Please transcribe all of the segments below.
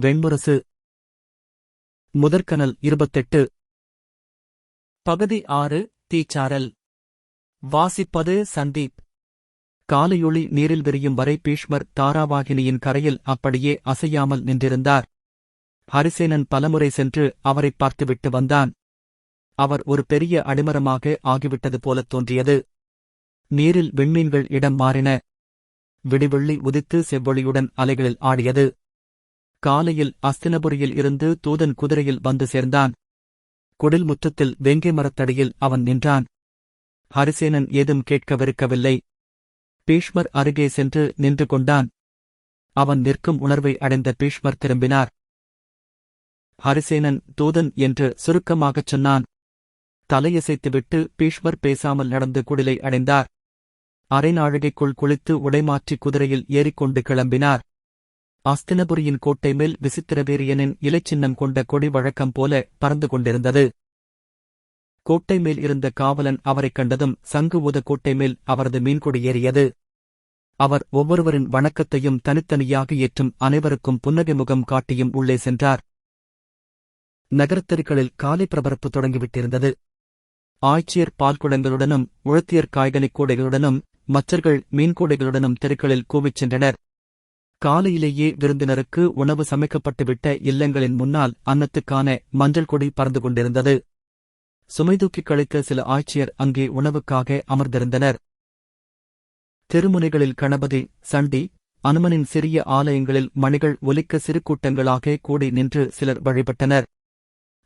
வெண்முரசு. முதற்கனல் இருபத்தெட்டு. பகுதி ஆறு தீச்சாரல் வாசிப்பது சந்தீப். காலையொளி நீரில் விரியும் வரை பீஷ்மர் தாராவாகினியின் கரையில் அப்படியே அசையாமல் நின்றிருந்தார். ஹரிசேனன் பலமுறை சென்று அவரைப் பார்த்துவிட்டு வந்தான். அவர் ஒரு பெரிய அடிமரமாக ஆகிவிட்டது போலத் தோன்றியது. நீரில் விண்மீன்கள் இடம் மாறின. விடிவெள்ளி உதித்து செவ்வொளியுடன் அலைகளில் ஆடியது. காலையில் அஸ்தினபுரியில் இருந்து தூதன் குதிரையில் வந்து சேர்ந்தான். குடில் முற்றத்தில் வெங்கை மரத்தடியில் அவன் நின்றான். ஹரிசேனன் ஏதும் கேட்கவிருக்கவில்லை. பீஷ்மர் அருகே சென்று நின்று கொண்டான். அவன் நிற்கும் உணர்வை அடைந்த பீஷ்மர் திரும்பினார். ஹரிசேனன் தூதன் என்று சுருக்கமாகச் சொன்னான். தலையசைத்துவிட்டு பீஷ்மர் பேசாமல் நடந்து குடிலை அடைந்தார். அரைநாழிகைக்குள் குளித்து உடைமாற்றி குதிரையில் ஏறிக்கொண்டு கிளம்பினார். அஸ்தினபுரியின் கோட்டை மேல் விசித்திரவீரியனின் இலைச்சின்னம் கொண்ட கொடி வழக்கம் போல பறந்து கொண்டிருந்தது. கோட்டை மேல் இருந்த காவலன் அவரைக் கண்டதும் சங்கு ஊத கோட்டை மேல் அவரது மீன்கொடி ஏறியது. அவர் ஒவ்வொருவரின் வணக்கத்தையும் தனித்தனியாக ஏற்றும் அனைவருக்கும் புன்னகை முகம் காட்டியும் உள்ளே சென்றார். நகரத்தெருக்களில் காலை பிரபரப்பு தொடங்கிவிட்டிருந்தது. ஆய்ச்சியர் பால்குடங்களுடனும் உழத்தியர் காய்கனிக் கூடைகளுடனும் மச்சர்கள் மீன்கூடைகளுடனும் தெருக்களில் கூவிச் சென்றனர். காலையிலேயே விருந்தினருக்கு உணவு சமைக்கப்பட்டுவிட்ட இல்லங்களின் முன்னால் அன்னத்துக்கான மஞ்சள் கொடி பறந்து கொண்டிருந்தது. சுமைதூக்கிக் கழித்த சில ஆட்சியர் அங்கே உணவுக்காக அமர்ந்திருந்தனர். தெருமுனைகளில் கணபதி சண்டி அனுமனின் சிறிய ஆலயங்களில் மணிகள் ஒலிக்க சிறு கூட்டங்களாக கூடி நின்று சிலர் வழிபட்டனர்.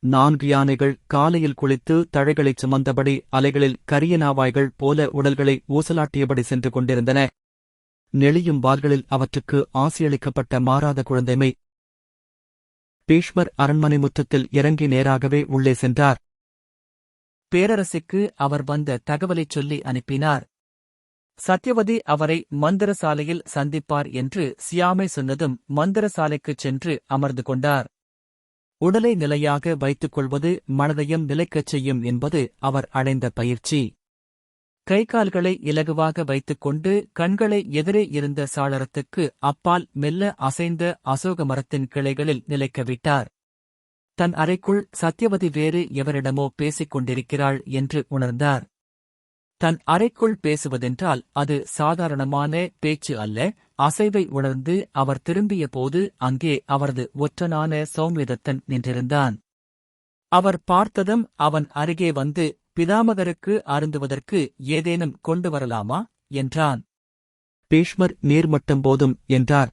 நான்கு யானைகள் காலையில் குளித்து தழைகளைச் சுமந்தபடி அலைகளில் கரிய நாவாய்கள் போல உடல்களை ஊசலாட்டியபடி சென்று கொண்டிருந்தன. நெளியும் வாள்களில் அவற்றுக்கு ஆசியளிக்கப்பட்ட மாறாத குழந்தைமை. பீஷ்மர் அரண்மனை முற்றத்தில் இறங்கி நேராகவே உள்ளே சென்றார். பேரரசிக்கு அவர் வந்த தகவலைச் சொல்லி அனுப்பினார். சத்யவதி அவரை மந்திரசாலையில் சந்திப்பார் என்று சியாமை சொன்னதும் மந்திரசாலைக்குச் சென்று அமர்ந்து கொண்டார். உடலை நிலையாக வைத்துக் கொள்வது மனதையும் நிலைக்கச் செய்யும் என்பது அவர் அடைந்த பயிற்சி. கை கால்களை இலகுவாக வைத்துக் கொண்டு கண்களை எதிரே இருந்த சாளரத்துக்கு அப்பால் மெல்ல அசைந்த அசோக மரத்தின் கிளைகளில் நிலைக்க விட்டார். தன் அறைக்குள் சத்யவதி வேறு எவரிடமோ பேசிக் கொண்டிருக்கிறாள் என்று உணர்ந்தார். தன் அறைக்குள் பேசுவதென்றால் அது சாதாரணமான பேச்சு அல்ல அசைவை உணர்ந்து அவர் திரும்பிய போது அங்கே அவரது ஒற்றனான சௌமியதத்தன் நின்றிருந்தான். அவர் பார்த்ததும் அவன் அருகே வந்து பிதாமகருக்கு அருந்துவதற்கு ஏதேனும் கொண்டு வரலாமா? என்றான். பீஷ்மர் நீர்மட்டம் போதும் என்றார்.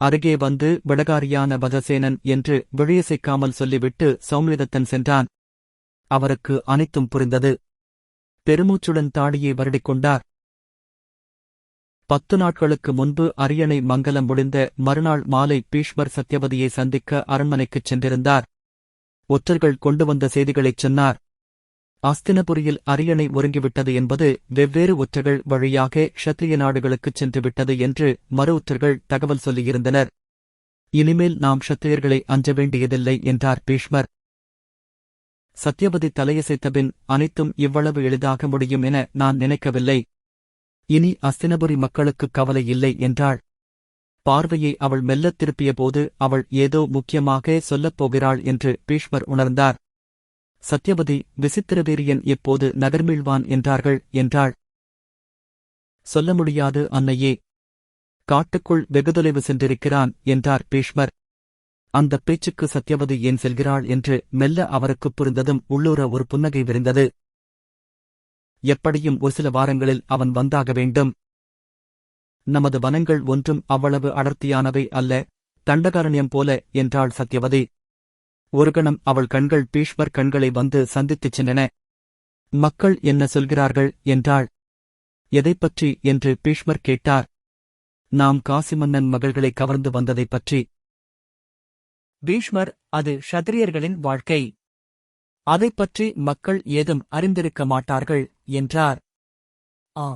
அருகே வந்து விடகாரியான பதசேனன் என்று விழியசைக்காமல் சொல்லிவிட்டு சௌமியதத்தன் சென்றான். அவருக்கு அனைத்தும் புரிந்தது. பெருமூச்சுடன் தாடியை வருடிக்கொண்டார் பத்து நாட்களுக்கு முன்பு அரியணை மங்கலம் முடிந்த மறுநாள் மாலை பீஷ்மர் சத்யவதியை சந்திக்க அரண்மனைக்குச் சென்றிருந்தார். ஒற்றர்கள் கொண்டு வந்த செய்திகளைச் சொன்னார். அஸ்தினபுரியில் அரியணை ஒருங்கிவிட்டது என்பது வெவ்வேறு ஒற்றர்கள் வழியாக க்ஷத்ரிய நாடுகளுக்குச் சென்றுவிட்டது என்று மறு ஒற்றர்கள் தகவல் சொல்லியிருந்தனர். இனிமேல் நாம் க்ஷத்திரியர்களை அஞ்ச வேண்டியதில்லை என்றார் பீஷ்மர். சத்யவதி தலையசைத்தபின் அனைத்தும் இவ்வளவு எளிதாக முடியும் என நான் நினைக்கவில்லை. இனி அஸ்தினபுரி மக்களுக்கு கவலை இல்லை என்றாள். பார்வையை அவள் மெல்லத் திருப்பியபோது அவள் ஏதோ முக்கியமாக சொல்லப் போகிறாள் என்று பீஷ்மர் உணர்ந்தார். சத்யவதி விசித்திரவேரியன் எப்போது நகர்மீழ்வான் என்றார்கள் என்றாள். சொல்ல முடியாது அன்னையே. காட்டுக்குள் வெகுதொலைவு சென்றிருக்கிறான் என்றார் பீஷ்மர். அந்த பேச்சுக்கு சத்யவதி ஏன் செல்கிறாள் என்று மெல்ல அவருக்குப் புரிந்ததும் உள்ளூர ஒரு புன்னகை விரிந்தது. எப்படியும் ஒரு சில வாரங்களில் அவன் வந்தாக வேண்டும். நமது வனங்கள் ஒன்றும் அவ்வளவு அடர்த்தியானவை அல்ல தண்டகாரண்யம் போல என்றாள் சத்யவதி. ஒரு கணம் அவள் கண்கள் பீஷ்மர் கண்களை வந்து சந்தித்துச் சென்றன. மக்கள் என்ன சொல்கிறார்கள் என்றாள். எதைப் பற்றி? என்று பீஷ்மர் கேட்டார். நாம் காசிமன்னன் மகள்களை கவர்ந்து வந்ததைப் பற்றி. பீஷ்மர் அது ஷத்திரியர்களின் வாழ்க்கை. அதைப் பற்றி மக்கள் ஏதும் அறிந்திருக்க மாட்டார்கள் என்றார். ஆ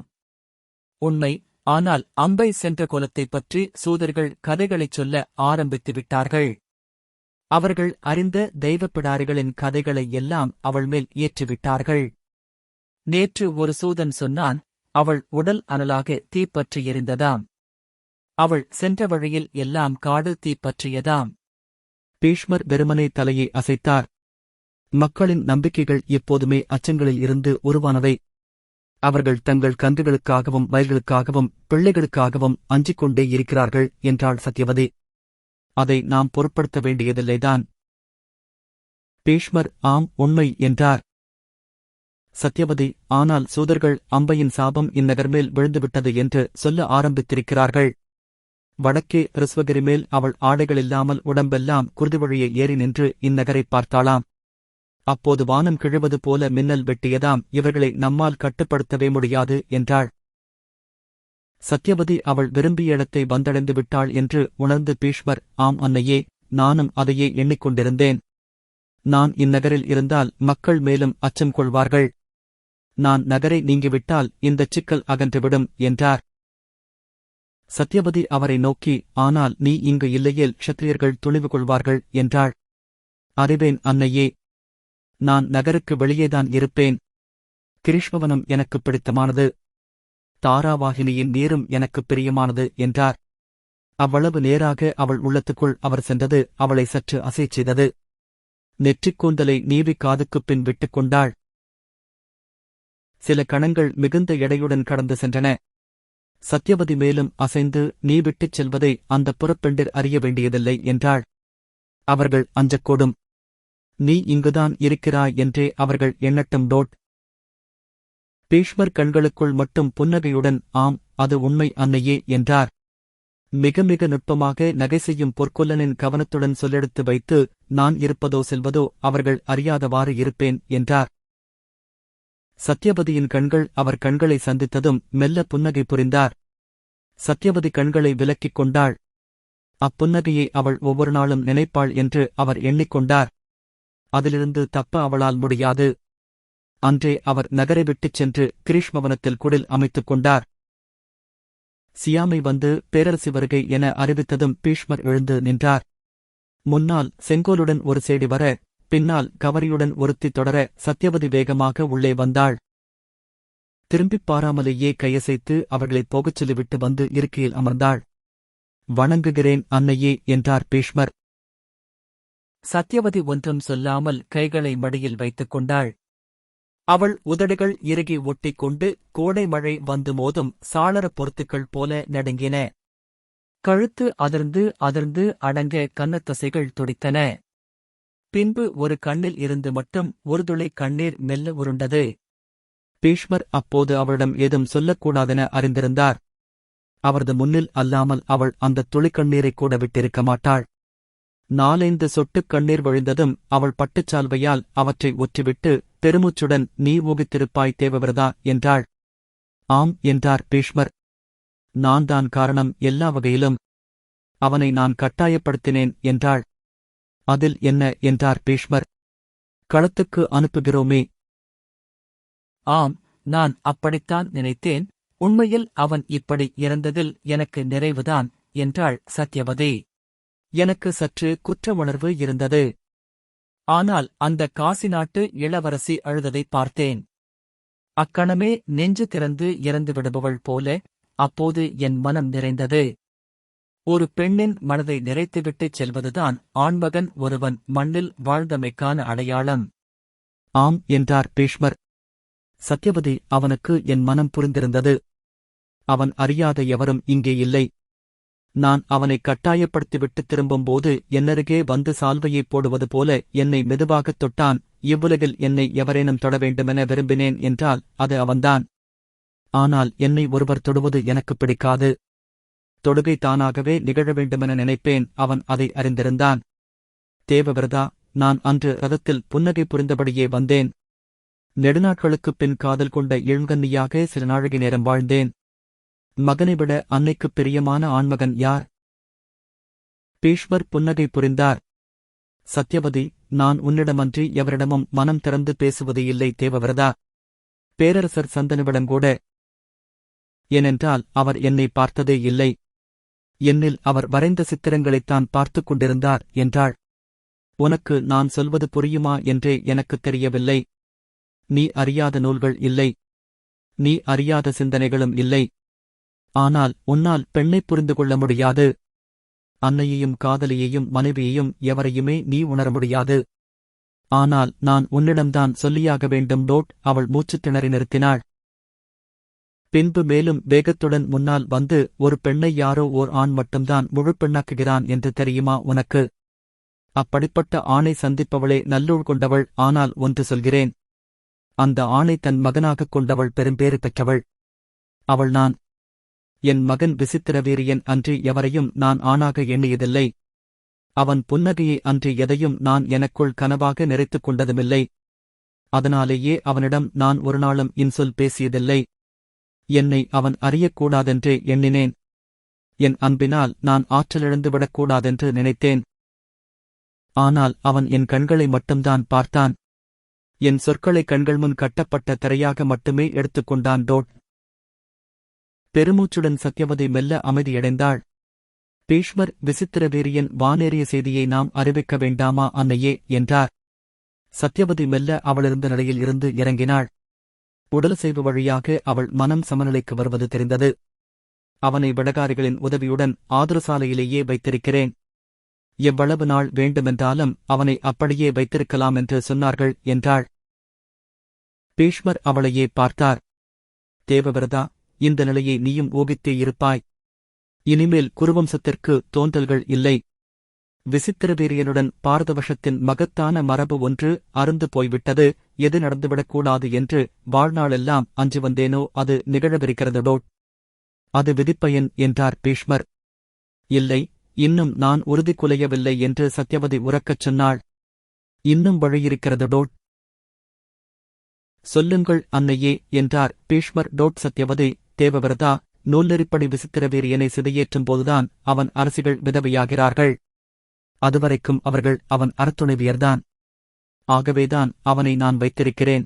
உண்மை. ஆனால் அம்பை சென்ற குலத்தைப் பற்றி சூதர்கள் கதைகளைச் சொல்ல ஆரம்பித்து விட்டார்கள். அவர்கள் அறிந்த தெய்வப்பிடாரிகளின் கதைகளை எல்லாம் அவள் மேல் ஏற்றிவிட்டார்கள். நேற்று ஒரு சூதன் சொன்னான் அவள் உடல் அனலாக தீப்பற்றி எரிந்ததாம். அவள் சென்ற வழியில் எல்லாம் காடு தீப்பற்றியதாம். பீஷ்மர் வெறுமனே தலையை அசைத்தார். மக்களின் நம்பிக்கைகள் எப்போதுமே அச்சங்களில் இருந்து உருவானவை. அவர்கள் தங்கள் கன்றுகளுக்காகவும் வயல்களுக்காகவும் பிள்ளைகளுக்காகவும் அஞ்சிக் கொண்டே இருக்கிறார்கள் என்றாள் சத்யவதி. அதை நாம் பொருட்படுத்த வேண்டியதில்லைதான். பீஷ்மர் ஆம் உண்மை என்றார். சத்யவதி ஆனால் சூதர்கள் அம்பையின் சாபம் இந்நகர் மேல் விழுந்துவிட்டது என்று சொல்ல ஆரம்பித்திருக்கிறார்கள். வடக்கே ரிஸ்வகிரி மேல் அவள் ஆடைகளில்லாமல் உடம்பெல்லாம் குருதிவழியை ஏறி நின்று இந்நகரைப் பார்த்தாளாம். அப்போது வானம் கிழுவது போல மின்னல் வெட்டியதாம். இவர்களை நம்மால் கட்டுப்படுத்தவே முடியாது என்றாள். சத்யவதி அவள் விரும்பிய இடத்தை வந்தடைந்து விட்டாள் என்று உணர்ந்து பீஷ்மர் ஆம் அன்னையே நானும் அதையே எண்ணிக்கொண்டிருந்தேன். நான் இந்நகரில் இருந்தால் மக்கள் மேலும் அச்சம் கொள்வார்கள். நான் நகரை நீங்கிவிட்டால் இந்தச் சிக்கல் அகன்றுவிடும் என்றார். சத்யவதி அவரை நோக்கி ஆனால் நீ இங்கு இல்லையேல் க்ஷத்திரியர்கள் துணிவு கொள்வார்கள் என்றாள். அறிவேன் அன்னையே நான் நகருக்கு வெளியேதான் இருப்பேன். கிரீஷ்மவனம் எனக்கு பிடித்தமானது. தாராவாகினியின் நேரும் எனக்கு பிரியமானது என்றார். அவ்வளவு நேராக அவள் உள்ளத்துக்குள் அவர் சென்றது அவளை சற்று அசை செய்தது. நெற்றிக் கூந்தலை நீவி காதுக்குப் பின் விட்டுக் கொண்டாள். சில கணங்கள் மிகுந்த எடையுடன் கடந்து சென்றன. சத்யவதி மேலும் அசைந்து நீ விட்டுச் செல்வதை அந்த புறப்பெண்டிர் அறிய வேண்டியதில்லை என்றாள். அவர்கள் அஞ்சக்கூடும். நீ இங்குதான் இருக்கிறாய் என்றே அவர்கள் எண்ணட்டும் டோட். பீஷ்மர் கண்களுக்குள் மட்டும் புன்னகையுடன் ஆம் அது உண்மை அன்னையே என்றார். மிக மிக நுட்பமாக நகை செய்யும் பொற்கொல்லனின் கவனத்துடன் சொல்லெடுத்து வைத்து நான் இருப்பதோ செல்வதோ அவர்கள் அறியாதவாறு இருப்பேன் என்றார். சத்யபதியின் கண்கள் அவர் கண்களை சந்தித்ததும் மெல்ல புன்னகை புரிந்தார். சத்யவதி கண்களை விலக்கிக் கொண்டாள். அப்புன்னகையை அவள் ஒவ்வொரு நாளும் நினைப்பாள் என்று அவர் எண்ணிக்கொண்டார் அதிலிருந்து தப்ப அவளால் முடியாது அன்றே அவர் நகரை விட்டுச் சென்று கிரீஷ்மவனத்தில் குடில் அமைத்துக் கொண்டார். சியாமை வந்து பேரரசி வருகை என அறிவித்ததும் பீஷ்மர் எழுந்து நின்றார். முன்னால் செங்கோலுடன் ஒரு சேடி வர பின்னால் கவரியுடன் ஒருத்தி தொடர சத்யவதி வேகமாக உள்ளே வந்தாள். திரும்பிப் பாராமலேயே கையசைத்து அவர்களைப் போகச் சொல்லிவிட்டு வந்து இருக்கையில் அமர்ந்தாள். வணங்குகிறேன் அன்னையே என்றார் பீஷ்மர். சத்யவதி ஒன்றும் சொல்லாமல் கைகளை மடியில் வைத்துக் கொண்டாள். அவள் உதடுகள் இறுகி ஒட்டிக் கொண்டு கோடை மழை வந்து மோதும் சாளர பொருத்துக்கள் போல நடுங்கின. கழுத்து அதிர்ந்து அதிர்ந்து அடங்க கன்னத்தசைகள் துடித்தன. பின்பு ஒரு கண்ணில் இருந்து மட்டும் ஒரு துளி கண்ணீர் மெல்ல உருண்டது. பீஷ்மர் அப்போது அவளிடம் ஏதும் சொல்லக்கூடாதென அறிந்திருந்தார். அவரது முன்னில் அல்லாமல் அவள் அந்த துளிக்கண்ணீரைக் கூட விட்டிருக்க மாட்டாள். நாலைந்து சொட்டுக் கண்ணீர் வழிந்ததும் அவள் பட்டுச்சால்வையால் அவற்றை ஒற்றிவிட்டு பெருமூச்சுடன் நீ ஊகித்திருப்பாய் தேவவிரதா என்றாள். ஆம் என்றார் பீஷ்மர். நான் தான் காரணம் எல்லா வகையிலும். அவனை நான் கட்டாயப்படுத்தினேன் என்றாள். அதில் என்ன என்றார் பீஷ்மர். களத்துக்கு அனுப்புகிறோமே. ஆம் நான் அப்படித்தான் நினைத்தேன். உண்மையில் அவன் இப்படி இறந்ததில் எனக்கு நிறைவுதான் என்றாள் சத்யவதி. எனக்கு சற்று குற்ற உணர்வு இருந்தது. ஆனால் அந்த காசி நாட்டு இளவரசி அழுததை பார்த்தேன். அக்கணமே நெஞ்சு திறந்து இறந்து விடுபவள் போல அப்போது என் மனம் நிறைந்தது. ஒரு பெண்ணின் மனதை நிறைத்துவிட்டுச் செல்வதுதான் ஆண்மகன் ஒருவன் மண்ணில் வாழ்ந்தமைக்கான அடையாளம். ஆம் என்றார் பீஷ்மர். சத்யவதி அவனுக்கு என் மனம் புரிந்திருந்தது. அவன் அறியாத எவரும் இங்கே இல்லை. நான் அவனை கட்டாயப்படுத்திவிட்டு திரும்பும்போது என்னருகே வந்து சால்வையைப் போடுவது போல என்னை மெதுவாகத் தொட்டான். இவ்வுலகில் என்னை எவரேனும் தொட வேண்டுமென விரும்பினேன் என்றால் அது அவன்தான். ஆனால் என்னை ஒருவர் தொடுவது எனக்குப் பிடிக்காது. தொடுகை தானாகவே நிகழ வேண்டுமென நினைப்பேன். அவன் அதை அறிந்திருந்தான். தேவவிரதா நான் அன்று ரதத்தில் புன்னகை புரிந்தபடியே வந்தேன். நெடுநாட்களுக்குப் பின் காதல் கொண்ட இழுங்கன்னியாக சில நாழிகை நேரம் வாழ்ந்தேன். மகனை விட அன்னைக்குப் பிரியமான ஆண்மகன் யார்? பீஷ்வர் புன்னகை புரிந்தார். சத்யவதி நான் உன்னிடமன்றி எவரிடமும் மனம் திறந்து பேசுவது இல்லை தேவவிரதா? பேரரசர் சந்தனுவிடங்கூட ஏனென்றால் அவர் என்னை பார்த்ததே இல்லை. என்னில் அவர் வரைந்த சித்திரங்களைத்தான் பார்த்துக் கொண்டிருந்தார் என்றாள். உனக்கு நான் சொல்வது புரியுமா என்றே எனக்குத் தெரியவில்லை. நீ அறியாத நூல்கள் இல்லை. நீ அறியாத சிந்தனைகளும் இல்லை. ஆனால் உன்னால் பெண்ணைப் புரிந்து கொள்ள முடியாது. அன்னையையும் காதலியையும் மனைவியையும் எவரையுமே நீ உணர முடியாது. ஆனால் நான் உன்னிடம்தான் சொல்லியாக வேண்டும் டோட் அவள் மூச்சுத் திணறி நிறுத்தினாள். பின்பு மேலும் வேகத்துடன் முன்னால் வந்து ஒரு பெண்ணை யாரோ ஓர் ஆண் மட்டும்தான் முழு பெண்ணாக்குகிறான் என்று தெரியுமா உனக்கு? அப்படிப்பட்ட ஆணை சந்திப்பவளே நல்லூழ் கொண்டவள் ஆனால் ஒன்று சொல்கிறேன். அந்த ஆணை தன் மகனாகக் கொண்டவள் பெரும்பேறு பெற்றவள். அவள் நான் என் மகன் விசித்திரவீரியன் அன்றி எவரையும் நான் ஆணாக எண்ணியதில்லை. அவன் புன்னகையை அன்றி எதையும் நான் எனக்குள் கனவாக நிறைத்துக் கொண்டதுமில்லை. அதனாலேயே அவனிடம் நான் ஒரு நாளும் இன்சொல் பேசியதில்லை. என்னை அவன் அறியக்கூடாதென்று எண்ணினேன். என் அன்பினால் நான் ஆற்றலிழந்து விடக்கூடாதென்று நினைத்தேன். ஆனால் அவன் என் கண்களை மட்டும்தான் பார்த்தான். என் சொற்களை கண்கள் முன் கட்டப்பட்ட திரையாக மட்டுமே எடுத்துக்கொண்டான் டோட். பெருமூச்சுடன் சத்யவதி மெல்ல அமைதியடைந்தாள். பீஷ்மர் விசித்திரவேரியன் வானேறிய செய்தியை நாம் அறிவிக்க வேண்டாமா அன்னையே என்றார். சத்யவதி மெல்ல அவளிருந்த நிலையில் இருந்து இறங்கினாள். உடல் செய்வு வழியாக அவள் மனம் சமநிலைக்கு வருவது தெரிந்தது. அவனை விடகாரிகளின் உதவியுடன் ஆதரசாலையிலேயே வைத்திருக்கிறேன். எவ்வளவு நாள் வேண்டுமென்றாலும் அவனை அப்படியே வைத்திருக்கலாம் என்று சொன்னார்கள் என்றாள். பீஷ்மர் அவளையே பார்த்தார். தேவவிரதா இந்த நிலையை நீயும் ஊகித்தே இருப்பாய். இனிமேல் குருவம்சத்திற்கு தோன்றல்கள் இல்லை. விசித்திரவீரியனுடன் பாரதவசத்தின் மகத்தான மரபு ஒன்று அருந்து போய்விட்டது. எது நடந்துவிடக்கூடாது என்று வாழ்நாளெல்லாம் அஞ்சு வந்தேனோ அது நிகழவிருக்கிறதோ டோட் அது விதிப்பயன் என்றார் பீஷ்மர். இல்லை இன்னும் நான் உறுதி குலையவில்லை என்று சத்யவதி உறக்கச் சொன்னாள். இன்னும் வழியிருக்கிறது டோட் சொல்லுங்கள் அன்னையே என்றார் பீஷ்மர். டோட் சத்யவதி தேவவிரதா நூல்லெறிப்படி விசித்திரவீரியனை சிதையேற்றும் போதுதான் அவன் அரசிகள் விதவையாகிறார்கள். அதுவரைக்கும் அவர்கள் அவன் அறத்துணைவியர்தான். ஆகவேதான் அவனை நான் வைத்திருக்கிறேன்.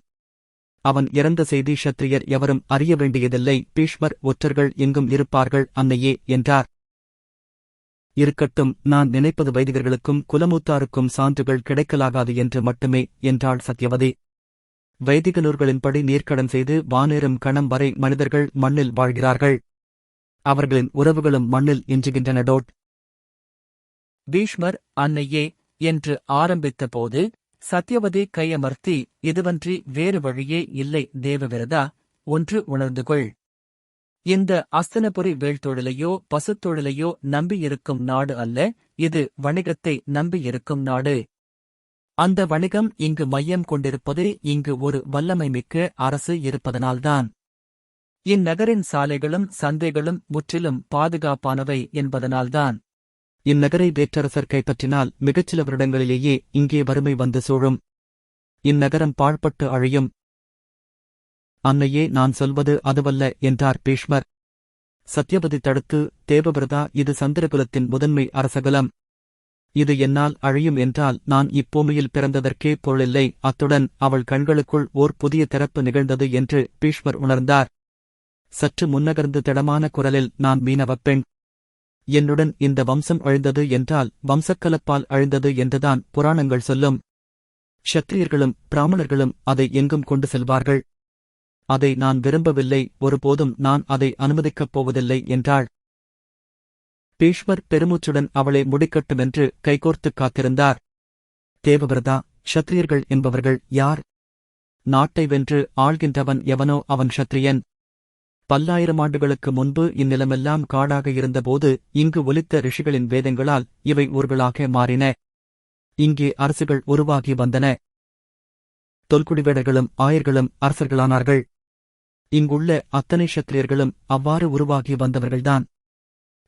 அவன் இறந்த செய்தி ஷத்திரியர் எவரும் அறிய வேண்டியதில்லை. பீஷ்மர் ஒற்றர்கள் எங்கும் இருப்பார்கள் அன்னையே என்றார். இருக்கட்டும் நான் நினைப்பது வைதிகர்களுக்கும் குலமூத்தாருக்கும் சான்றுகள் கிடைக்கலாகாது என்று மட்டுமே என்றாள் சத்யவதி. வைதிக நூல்களின்படி நீர்க்கடன் செய்து வானேறும் கணம் வரை மனிதர்கள் மண்ணில் வாழ்கிறார்கள். அவர்களின் உறவுகளும் மண்ணில் இன்றுகின்றன. டோட். பீஷ்மர் அன்னையே என்று ஆரம்பித்தபோது சத்யவதி கையமர்த்தி இதுவன்றி வேறு வழியே இல்லை தேவவிரதா? ஒன்று உணர்ந்து கொள் இந்த அஸ்தனபுரி வேள்தொழிலையோ பசுத்தொழிலையோ நம்பியிருக்கும் நாடு அல்ல இது வணிகத்தை நம்பியிருக்கும் நாடு. அந்த வணிகம் இங்கு மையம் கொண்டிருப்பது இங்கு ஒரு வல்லமை மிக்க அரசு இருப்பதனால்தான். இந்நகரின் சாலைகளும் சந்தைகளும் முற்றிலும் பாதுகாப்பானவை என்பதனால்தான். இந்நகரை வேற்றரசர் கைப்பற்றினால் மிகச்சில வருடங்களிலேயே இங்கே வறுமை வந்து சூழும். இந்நகரம் பாழ்பட்டு அழியும். அன்னையே நான் சொல்வது அதுவல்ல என்றார் பீஷ்மர். சத்யவதி தடுத்து தேவபிரதா இது சந்திரகுலத்தின் முதன்மை அரசகுலம். இது என்னால் அழியும் என்றால் நான் இப்பூமியில் பிறந்ததற்கே பொருளில்லை. அத்துடன் அவள் கண்களுக்குள் ஓர் புதிய திறப்பு நிகழ்ந்தது என்று பீஷ்மர் உணர்ந்தார். சற்று முன்னகர்ந்து திடமான குரலில் நான் மீனவப் பெண். என்னுடன் இந்த வம்சம் அழிந்தது என்றால் வம்சக்கலப்பால் அழிந்தது என்றுதான் புராணங்கள் சொல்லும். க்ஷத்திரியர்களும் பிராமணர்களும் அதை எங்கும் கொண்டு செல்வார்கள். அதை நான் விரும்பவில்லை. ஒருபோதும் நான் அதை அனுமதிக்கப் போவதில்லை என்றாள். பீஷ்மர் பெருமூச்சுடன் அவளை முடிக்கட்டுமென்று கைகோர்த்துக் காத்திருந்தார். தேவபிரதா ஷத்திரியர்கள் என்பவர்கள் யார்? நாட்டை வென்று ஆள்கின்றவன் எவனோ அவன் ஷத்திரியன் பல்லாயிரம் ஆண்டுகளுக்கு முன்பு இந்நிலமெல்லாம் காடாக இருந்தபோது இங்கு ஒலித்த ரிஷிகளின் வேதங்களால் இவை ஊர்களாக மாறின. இங்கே அரசுகள் உருவாகி வந்தன. தொல்குடிவேடர்களும் ஆயர்களும் அரசர்களானார்கள். இங்குள்ள அத்தனை சத்திரியர்களும் அவ்வாறு உருவாகி வந்தவர்கள்தான்.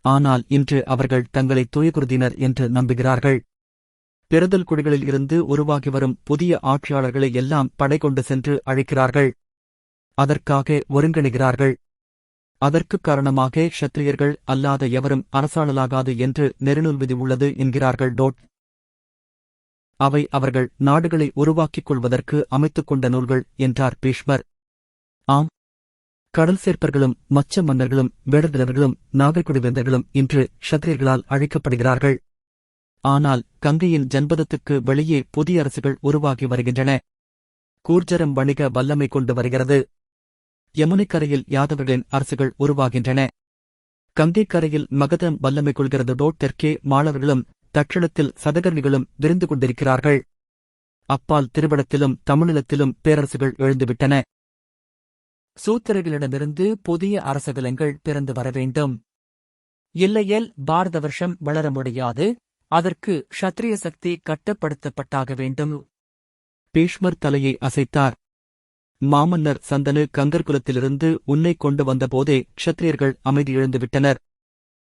ஆனால் இன்று அவர்கள் தங்களை தூயகுருதினர் என்று நம்புகிறார்கள். பெறுதல் குடிகளில் இருந்து உருவாகி வரும் புதிய ஆட்சியாளர்களை எல்லாம் படை கொண்டு சென்று அழைக்கிறார்கள். அதற்காக ஒருங்கிணைகிறார்கள். அதற்குக் காரணமாக ஷத்திரியர்கள் அல்லாத எவரும் அரசாளலாகாது என்று நெருநூல் விதி உள்ளது என்கிறார்கள் டோட். அவை அவர்கள் நாடுகளை உருவாக்கிக் கொள்வதற்கு அமைத்துக் கொண்ட நூல்கள் என்றார் பீஷ்மர். கடல் சேர்ப்பர்களும் மச்ச மன்னர்களும் வேடதிரவர்களும் நாகர்குடி வேந்தர்களும் இன்று ஷத்திரியர்களால் அழைக்கப்படுகிறார்கள். ஆனால் கங்கையின் ஜன்பதத்துக்கு வெளியே புதிய அரசுகள் உருவாகி வருகின்றன. கூர்ஜரம் வணிக வல்லமை கொண்டு வருகிறது. யமுனைக்கரையில் யாதவர்களின் அரசுகள் உருவாகின்றன. கங்கைக்கரையில் மகதம் வல்லமை கொள்கிறதோ. தெற்கே மாளவர்களும் தட்சிணத்தில் சதகர்ணிகளும் விருந்து கொண்டிருக்கிறார்கள். அப்பால் திருவிடத்திலும் தமிழிலத்திலும் பேரரசுகள் எழுந்துவிட்டன. சூத்திரர்களிடமிருந்து புதிய அரசகலங்கள் பிறந்து வர வேண்டும். இல்லையேல் பாரத வருஷம் வளர முடியாது அதற்கு க்ஷத்ரிய சக்தி கட்டுப்படுத்தப்பட்டாக வேண்டும். பீஷ்மர் தலையை அசைத்தார். மாமன்னர் சந்தனு கந்தர்குலத்திலிருந்து உன்னை கொண்டு வந்தபோதே க்ஷத்திரியர்கள் அமைதி இழந்துவிட்டனர்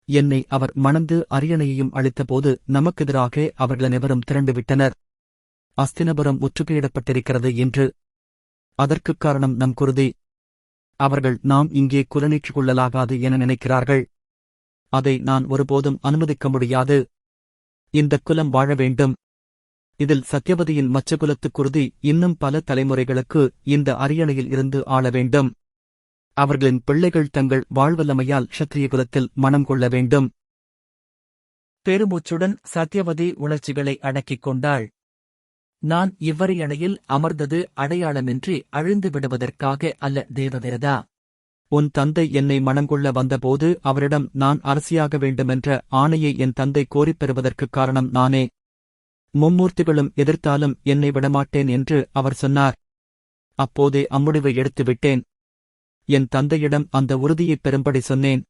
என்னை அவர் மணந்து அரியணையையும் அளித்தபோது நமக்கெதிராக அவர்கள் அனைவரும் திரண்டுவிட்டனர். அஸ்தினபுரம் முற்றுகையிடப்பட்டிருக்கிறது என்று. அதற்குக் காரணம் நம் குருதி. அவர்கள் நாம் இங்கே குலநீற்றுக் கொள்ளலாகாது என நினைக்கிறார்கள். அதை நான் ஒருபோதும் அனுமதிக்க முடியாது. இந்தக் குலம் வாழ வேண்டும். இதில் சத்யவதியின் மச்சகுலத்துக் குருதி இன்னும் பல தலைமுறைகளுக்கு இந்த அரியணையில் இருந்து ஆள வேண்டும். அவர்களின் பிள்ளைகள் தங்கள் வாழ்வல்லமையால் க்ஷத்ரிய குலத்தில் மனம் கொள்ள வேண்டும். பெருமூச்சுடன் சத்யவதி உணர்ச்சிகளை அடக்கிக் கொண்டாள். நான் இவ்வரையணையில் அமர்ந்தது அடையாளமின்றி அழிந்து விடுவதற்காக அல்ல தேவவிரதா உன் தந்தை என்னை மணங்கொள்ள வந்தபோது அவரிடம் நான் அரசியாக வேண்டுமென்ற ஆணையை என் தந்தை கோரிப் பெறுவதற்குக் காரணம் நானே. மும்மூர்த்திகளும் எதிர்த்தாலும் என்னை விடமாட்டேன் என்று அவர் சொன்னார். அப்போதே அம்முடிவை எடுத்துவிட்டேன். என் தந்தையிடம் அந்த உறுதியைப் பெறும்படி சொன்னேன்.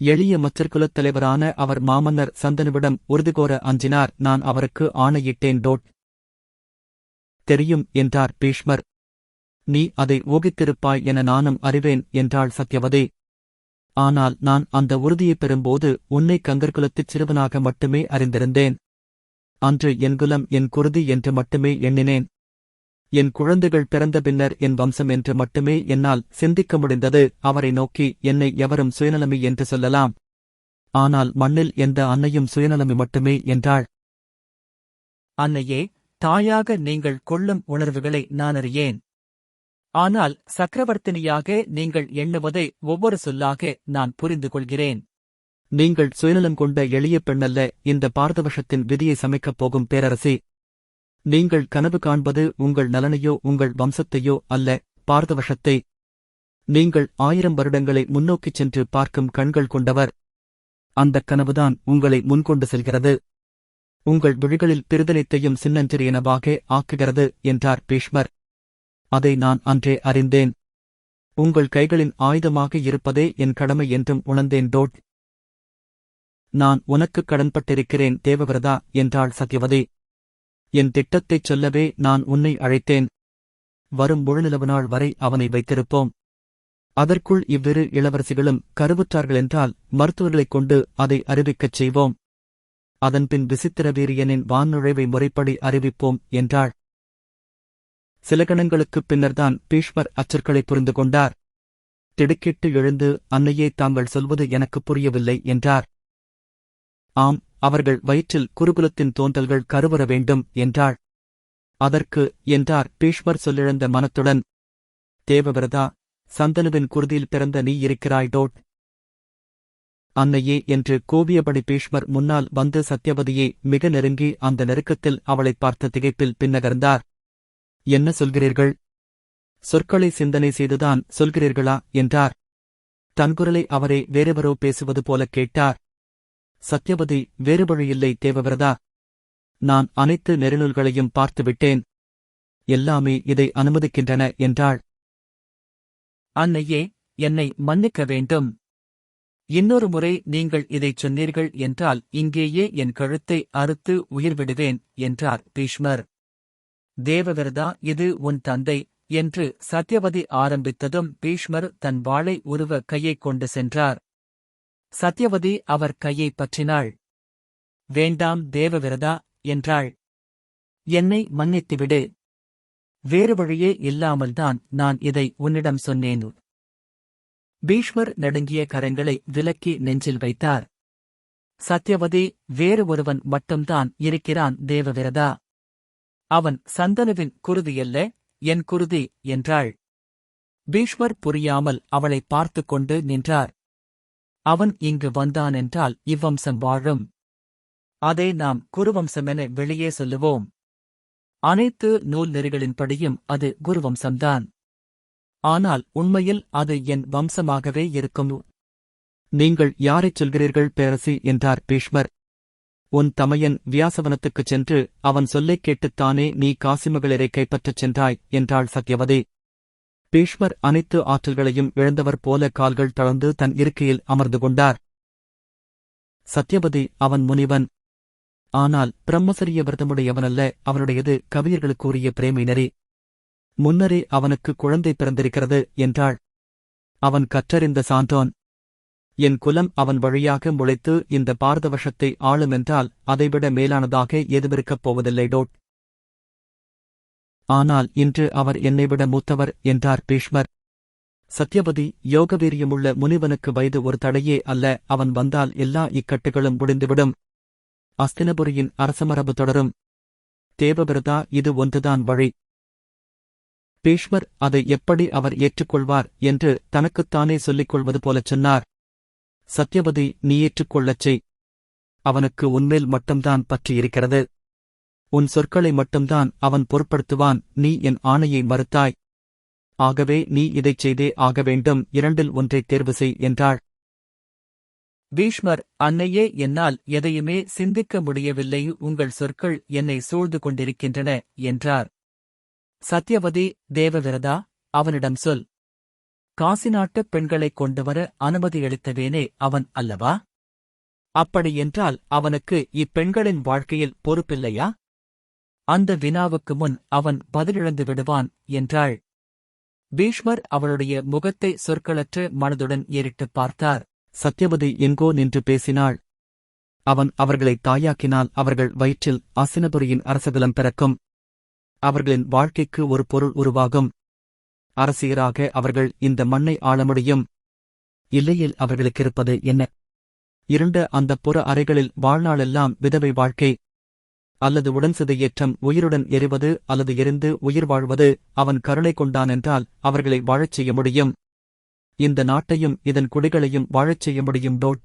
எளிய மச்சர்குலத் தலைவரான அவர் மாமன்னர் சந்தனுவிடம் உறுதி கோர அஞ்சினார். நான் அவருக்கு ஆணையிட்டேன். டோட். தெரியும் என்றார் பீஷ்மர். நீ அதை ஊகித்திருப்பாய் என நானும் அறிவேன் என்றாள் சத்யவதே. ஆனால் நான் அந்த உறுதியைப் பெறும்போது உன்னை கங்கர்குலத்துச் சிறுவனாக மட்டுமே அறிந்திருந்தேன். அன்று என் குலம் என் குருதி என்று மட்டுமே எண்ணினேன். என் குழந்தைகள் பிறந்த பின்னர் என் வம்சம் என்று மட்டுமே என்னால் சிந்திக்க முடிந்தது. அவரை நோக்கி என்னை எவரும் சுயநலமி என்று சொல்லலாம். ஆனால் மண்ணில் எந்த அன்னையும் சுயநலமி மட்டுமே என்றாள். அன்னையே தாயாக நீங்கள் கொள்ளும் உணர்வுகளை நான் அறியேன். ஆனால் சக்கரவர்த்தினியாக நீங்கள் எண்ணுவதை ஒவ்வொரு சொல்லாக நான் புரிந்து கொள்கிறேன் நீங்கள் சுயநலம் கொண்ட எளிய பெண்ணல்ல இந்த பாரதவஷத்தின் விதியை சமைக்கப் போகும் பேரரசி. நீங்கள் கனவு காண்பது உங்கள் நலனையோ உங்கள் வம்சத்தையோ அல்ல பாரதவஷத்தை நீங்கள் ஆயிரம் வருடங்களை முன்னோக்கிச் சென்று பார்க்கும் கண்கள் கொண்டவர். அந்தக் கனவுதான் உங்களை முன்கொண்டு செல்கிறது. உங்கள் விழிகளில் பிரிதனைத்தையும் சின்னஞ்சிறியனவாக ஆக்குகிறது என்றார் பீஷ்மர். அதை நான் அன்றே அறிந்தேன். உங்கள் கைகளின் ஆயுதமாக இருப்பதே என் கடமை என்றும் உணர்ந்தேன் டோட். நான் உனக்குக் கடன்பட்டிருக்கிறேன் தேவவிரதா என்றாள் சத்யவதி. என் திட்டத்தைச் சொல்லவே நான் உன்னை அழைத்தேன். வரும் முழுநிலவு நாள் வரை அவனை வைத்திருப்போம். அதற்குள் இவ்விரு இளவரசிகளும் கருவுற்றார்களென்றால் மருத்துவர்களைக் கொண்டு அதை அறிவிக்கச் செய்வோம். அதன்பின் விசித்திர வீரியனின் வான்நுழைவை முறைப்படி அறிவிப்போம் என்றாள். சில கணங்களுக்குப் பின்னர்தான் பீஷ்மர் அச்சர்களை புரிந்து கொண்டார். திடுக்கிட்டு எழுந்து அன்னையே தாங்கள் சொல்வது எனக்குப் புரியவில்லை என்றார். ஆம் அவர்கள் வயிற்றில் குருகுலத்தின் தோன்றல்கள் கருவற வேண்டும் என்றாள். அதற்கு என்றார் பீஷ்மர் சொல்லிழந்த மனத்துடன். தேவவிரதா சந்தனுவின் குருதியில் பிறந்த நீ இருக்கிறாய் டோட் அன்னையே என்று கூவியபடி பீஷ்மர் முன்னால் வந்து சத்யவதியை மிக நெருங்கி அந்த நெருக்கத்தில் அவளைப் பார்த்த திகைப்பில் பின்னகர்ந்தார். என்ன சொல்கிறீர்கள்? சொற்களை சிந்தனை செய்துதான் சொல்கிறீர்களா? என்றார். தன்குரலை அவரே வேறெவரோ பேசுவது போலக் கேட்டார். சத்யவதி வேறு வழியில்லை தேவவிரதா. நான் அனைத்து நெருநூல்களையும் பார்த்துவிட்டேன். எல்லாமே இதை அனுமதிக்கின்றன என்றாள். அன்னையே என்னை மன்னிக்க வேண்டும். இன்னொரு முறை நீங்கள் இதைச் சொன்னீர்கள் என்றால் இங்கேயே என் கழுத்தை அறுத்து உயிர்விடுவேன் என்றார் பீஷ்மர். தேவவிரதா இது உன் தந்தை என்று சத்யவதி ஆரம்பித்ததும் பீஷ்மர் தன் வாளை உருவ கையைக் கொண்டு சென்றார். சத்யவதி அவர் கையைப் பற்றினாள். வேண்டாம் தேவவிரதா என்றாள். என்னை மன்னித்துவிடு. வேறு வழியே இல்லாமல்தான் நான் இதை உன்னிடம் சொன்னேன். பீஷ்மர் நடுங்கிய கரங்களை விலக்கி நெஞ்சில் வைத்தார். சத்யவதி வேறு ஒருவன் மட்டும்தான் இருக்கிறான் தேவவிரதா? அவன் சந்தனுவின் குருதியல்ல என் குருதி என்றாள். பீஷ்மர் புரியாமல் அவளை பார்த்துக் கொண்டு நின்றார். அவன் இங்கு வந்தானென்றால் இவ்வம்சம் வாழும். அதை நாம் குருவம்சமென வெளியே சொல்லுவோம். அனைத்து நூல் நெறிகளின்படியும் அது குருவம்சம்தான். ஆனால் உண்மையில் அது என் வம்சமாகவே இருக்கும். நீங்கள் யாரைச் சொல்கிறீர்கள் பேரசி என்றார் பீஷ்மர். உன் தமையன் வியாசவனத்துக்குச் சென்று அவன் சொல்லைக் கேட்டுத்தானே நீ காசிமகளிரை கைப்பற்றச் சென்றாய் என்றாள் சத்யவதி. பீஷ்மர் அனைத்து ஆற்றல்களையும் இழந்தவர் போல கால்கள் தளர்ந்து தன் இருக்கையில் அமர்ந்து கொண்டார். சத்யவதி அவன் முனிவன். ஆனால் பிரம்மசரிய விரதமுடையவனல்ல அவனுடையது கவியர்களுக்குரிய பிரேமை நெறி முன்னரே அவனுக்கு குழந்தை பிறந்திருக்கிறது என்றாள். அவன் கற்றறிந்த சாந்தோன். என் குலம் அவன் வழியாக முளைத்து இந்த பாரதவஷத்தை ஆளுமென்றால் அதைவிட மேலானதாக எதுவிருக்கப் போவதில்லை டோட். ஆனால் இன்று அவர் என்னைவிட மூத்தவர் என்றார் பீஷ்மர். சத்யபதி யோகவீரியமுள்ள முனிவனுக்கு வயது ஒரு தடையே அல்ல அவன் வந்தால் எல்லா இக்கட்டுகளும் முடிந்துவிடும். அஸ்தினபுரியின் அரசமரபு தொடரும். தேவபிரதா இது ஒன்றுதான் வழி. பீஷ்மர் அதை எப்படி அவர் ஏற்றுக்கொள்வார் என்று தனக்குத்தானே சொல்லிக் கொள்வது போலச் சொன்னார். சத்யபதி நீ ஏற்றுக்கொள்ளச் செய். அவனுக்கு உன்மேல் மட்டும்தான் பற்றியிருக்கிறது உன் சொற்களை மட்டும்தான் அவன் பொருட்படுத்துவான். நீ என் ஆணையை மறுத்தாய். ஆகவே நீ இதைச் செய்தே ஆக வேண்டும். இரண்டில் ஒன்றைத் தேர்வு செய் என்றாள். பீஷ்மர் அன்னையே என்னால் எதையுமே சிந்திக்க முடியவில்லை. உங்கள் சொற்கள் என்னை சூழ்ந்து கொண்டிருக்கின்றன என்றார். சத்யவதி தேவவிரதா அவனிடம் சொல். காசி நாட்டுப் பெண்களைக் கொண்டுவர அனுமதியளித்தவேனே அவன் அல்லவா? அப்படியென்றால் அவனுக்கு இப்பெண்களின் வாழ்க்கையில் பொறுப்பில்லையா? அந்த வினாவுக்கு முன் அவன் பதிலிழந்து விடுவான் என்றாள். பீஷ்மர் அவளுடைய முகத்தை சொற்களற்ற மனதுடன் ஏறிட்டுப் பார்த்தார். சத்யவதி எங்கோ நின்று பேசினாள். அவன் அவர்களை தாயாக்கினால் அவர்கள் வயிற்றில் அசினபுரியின் அரசகுலம் பிறக்கும். அவர்களின் வாழ்க்கைக்கு ஒரு பொருள் உருவாகும். அரசியராக அவர்கள் இந்த மண்ணை ஆள முடியும். இல்லையில் அவர்களுக்கிருப்பது என்ன? இருண்ட அந்த புற அறைகளில் வாழ்நாளெல்லாம் விதவை வாழ்க்கை. அல்லது உடன் சிதையேற்றம் உயிருடன் எரிவது அல்லது எரிந்து உயிர் வாழ்வது அவன் கருணை கொண்டானென்றால் அவர்களை வாழச் செய்ய முடியும். இந்த நாட்டையும் இதன் குடிகளையும் வாழச் செய்ய முடியும் டோட்.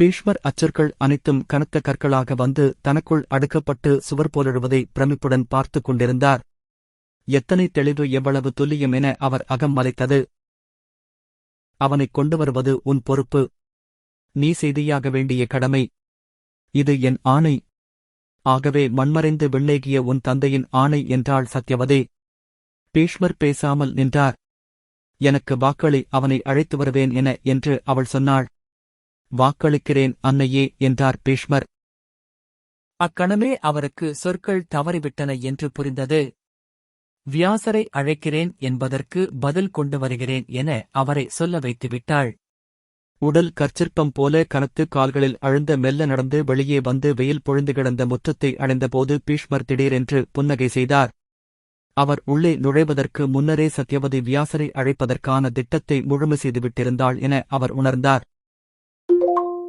பீஷ்மர் அச்சொற்கள் அனைத்தும் கனத்த கற்களாக வந்து தனக்குள் அடுக்கப்பட்டு சுவர் போலெழுவதை பிரமிப்புடன் பார்த்துக் கொண்டிருந்தார். எத்தனை தெளிவு எவ்வளவு துல்லியம் என அவர் அகம் மலைத்தது. அவனைக் கொண்டு வருவது உன் பொறுப்பு. நீ செய்தியாக வேண்டிய கடமை. இது என் ஆணை. ஆகவே மண்மறைந்து விண்ணேகிய உன் தந்தையின் ஆணை என்றாள் சத்யவதே பீஷ்மர் பேசாமல் நின்றார். எனக்கு வாக்களி அவனை அழைத்து வருவேன் என என்று அவள் சொன்னாள். வாக்களிக்கிறேன் அன்னையே என்றார் பீஷ்மர். அக்கணமே அவருக்கு சொற்கள் தவறிவிட்டன என்று புரிந்தது. வியாசரை அழைக்கிறேன் என்பதற்கு பதில் கொண்டு வருகிறேன் என அவரை சொல்ல வைத்துவிட்டாள். உடல் கற்சிற்பம் போல கனத்து கால்களில் அழுந்த மெல்ல நடந்து வெளியே வந்து வெயில் பொழிந்து கிடந்த முற்றத்தை அடைந்தபோது பீஷ்மர் திடீரென்று புன்னகை செய்தார். அவர் உள்ளே நுழைவதற்கு முன்னரே சத்யவதி வியாசரை அழைப்பதற்கான திட்டத்தை முழுமை செய்துவிட்டிருந்தாள் என அவர் உணர்ந்தார்.